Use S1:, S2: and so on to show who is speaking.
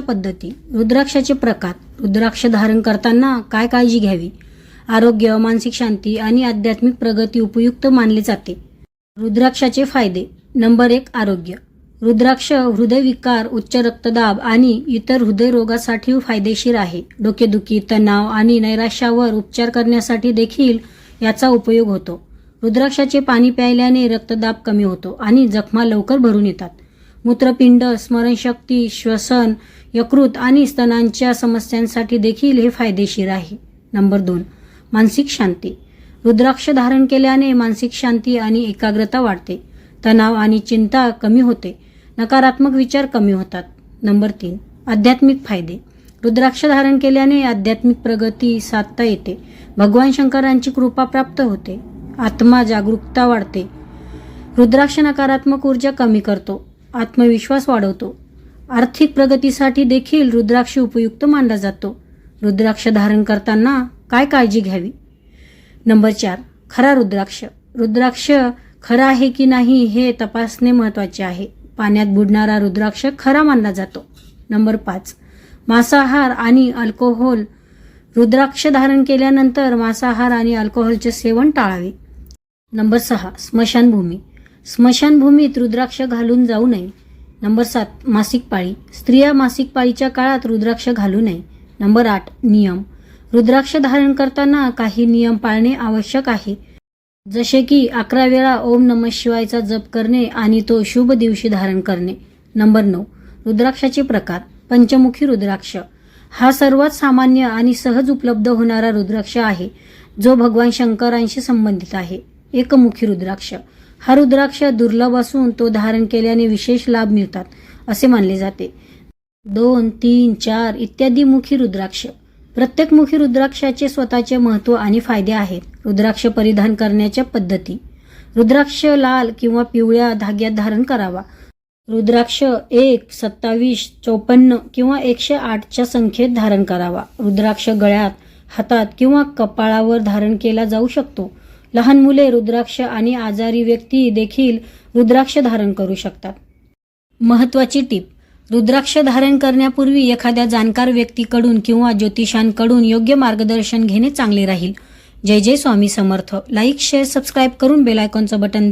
S1: पद्धती. रुद्राक्षाचे प्रकार. रुद्राक्ष धारण करताना काय काळजी घ्यावी? आरोग्य मानसिक शांती आणि आध्यात्मिक प्रगती उपयुक्त मानले जाते. रुद्राक्षाचे फायदे. नंबर एक आरोग्य. रुद्राक्ष हृदयविकार उच्च रक्तदाब आणि इतर हृदयरोगासाठी फायदेशीर आहे. डोकेदुखी तणाव आणि नैराश्यावर उपचार करण्यासाठी देखील याचा उपयोग होतो. रुद्राक्षाचे पाणी प्यायल्याने रक्तदाब कमी होतो आणि जखमा लवकर भरून येतात. मूत्रपिंड स्मरणशक्ती श्वसन यकृत आणि स्तनांच्या समस्यांसाठी देखील हे फायदेशीर आहे. नंबर दोन मानसिक शांती. रुद्राक्ष धारण केल्याने मानसिक शांती आणि एकाग्रता वाढते. तणाव आणि चिंता कमी होते. नकारात्मक विचार कमी होतात. नंबर तीन आध्यात्मिक फायदे. रुद्राक्ष धारण केल्याने आध्यात्मिक प्रगती साधता येते. भगवान शंकरांची कृपा प्राप्त होते. आत्मा जागरूकता वाढते. रुद्राक्ष नकारात्मक ऊर्जा कमी करतो. आत्मविश्वास वाढवतो. आर्थिक प्रगतीसाठी देखील रुद्राक्ष उपयुक्त मानला जातो. रुद्राक्ष धारण करताना काय काळजी घ्यावी? नंबर चार खरा रुद्राक्ष. रुद्राक्ष खरा आहे की नाही हे तपासणे महत्त्वाचे आहे. पाण्यात बुडणारा रुद्राक्ष खरा मानला जातो. नंबर पाच मांसाहार आणि अल्कोहोल. रुद्राक्ष धारण केल्यानंतर मांसाहार आणि अल्कोहोलचे सेवन टाळावे. नंबर सहा स्मशानभूमी. स्मशानभूमीत रुद्राक्ष घालून जाऊ नये. नंबर सात मासिक पाळी. स्त्रिया मासिक पाळीच्या काळात रुद्राक्ष घालू नये. नंबर आठ नियम. रुद्राक्ष धारण करताना काही नियम पाळणे आवश्यक आहे. जसे की अकरा वेळा ओम नम शिवायचा जप करणे आणि तो शुभ दिवशी धारण करणे. नंबर नऊ रुद्राक्षाचे प्रकार. पंचमुखी रुद्राक्ष. हा सर्वात सामान्य आणि सहज उपलब्ध होणारा रुद्राक्ष आहे जो भगवान शंकरांशी संबंधित आहे. एकमुखी रुद्राक्ष. हा रुद्राक्ष दुर्लभ असून तो धारण केल्याने विशेष लाभ मिळतात असे मानले जाते. दोन तीन चार इत्यादी मुखी रुद्राक्ष. प्रत्येक मुखी रुद्राक्षाचे स्वतःचे महत्त्व आणि फायदे आहेत. रुद्राक्ष परिधान करण्याच्या पद्धती. रुद्राक्ष लाल किंवा पिवळ्या धाग्यात धारण करावा. रुद्राक्ष एक सत्तावीस चौपन्न किंवा एकशे आठच्या संख्येत धारण करावा. रुद्राक्ष गळ्यात हातात किंवा कपाळावर धारण केला जाऊ शकतो. लहान मुले रुद्राक्ष आणि आजारी व्यक्ती देखील रुद्राक्ष धारण करू शकतात. महत्वाची टीप रुद्राक्ष धारण करण्यापूर्वी एखाद्या जाणकार व्यक्तीकडून किंवा ज्योतिषांकडून योग्य मार्गदर्शन घेणे चांगले राहील. जय जय Swami Samarth. Like share subscribe करून बेलायकॉनचं बटन